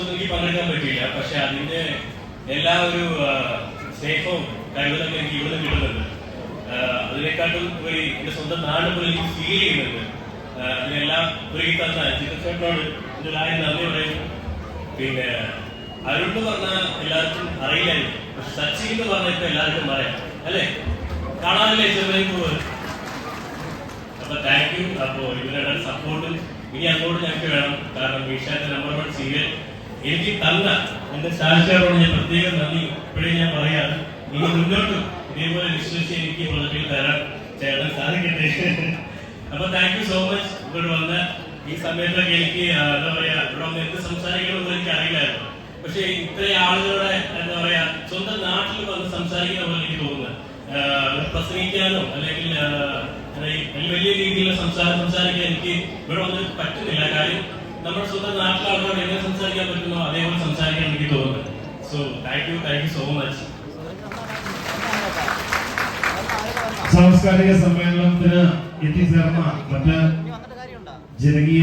എനിക്ക് പങ്കെടുക്കാൻ പറ്റിയില്ല. പക്ഷെ അതിന്റെ എല്ലാ ഒരു സ്നേഹവും കഴിവതൊക്കെ എനിക്ക് ഇവിടെ കിട്ടുന്നുണ്ട്. അതിനെക്കാട്ടും പോയി എന്റെ സ്വന്തം നാട് പോലെ എനിക്ക് ഫീൽ ചെയ്യുന്നുണ്ട്. അതിനെല്ലാം ഒരുക്കി തന്ന ചിത്രത്തോട് ഇതിലായി നന്ദി പറയുന്നു. പിന്നെ അരുൺ എന്ന് പറഞ്ഞാൽ എല്ലാവർക്കും അറിയില്ലായിരുന്നു. പക്ഷെ സച്ചിൻ എന്ന് പറഞ്ഞാൽ ഇപ്പൊ എല്ലാവർക്കും പറയാം. അല്ലേ? കാണാനില്ലേ ചെറുതായി പോവുക? അപ്പൊ താങ്ക് യു അപ്പോ ഇവരുടെ സപ്പോർട്ടും ഇനി അങ്ങോട്ട് ഞങ്ങൾക്ക് വേണം. കാരണം വിഷയത്തെ നമ്പർ വൺ സീരിയൽ എനിക്ക് തന്ന എന്റെ ശാസ്ത്രയോട് ഞാൻ പ്രത്യേകം നന്ദി. ഇപ്പോഴേ ഞാൻ പറയാണ് ഇനി മുന്നോട്ട് ഇതേപോലെ വിശ്വസിച്ച് എനിക്ക് പ്രൊജക്റ്റിൽ തരാൻ ചേട്ടൻ സാധിക്കട്ടെ. അപ്പൊ താങ്ക് യു സോ മച്ച് ഇവിടെ വന്ന ഈ സമയത്തൊക്കെ എനിക്ക് എന്താ പറയാ ഇവിടെ വന്ന് എന്ത് സംസാരിക്കണമെന്ന് എനിക്ക് അറിയില്ലായിരുന്നു പക്ഷെ ഇത്രയും ആളുകളുടെ എന്താ പറയാ സ്വന്തം നാട്ടിൽ വന്ന് സംസാരിക്കുന്ന പോലെ എനിക്ക് തോന്നുന്നത് പ്രസംഗിക്കാനോ അല്ലെങ്കിൽ വലിയ രീതിയിലുള്ള സംസാരം സംസാരിക്കാൻ എനിക്ക് ഇവിടെ വന്ന് പറ്റുന്നില്ല. കാര്യം നമ്മുടെ സ്വന്തം നാട്ടിലാവുമ്പോൾ എങ്ങനെ സംസാരിക്കാൻ പറ്റുമോ അതേപോലെ സംസാരിക്കാൻ എനിക്ക് തോന്നുന്നത് so thank you thank you so much സാംസ്കാരിക സമ്മേളനത്തിന് എത്തിച്ചേർന്ന മറ്റ് ജനകീയ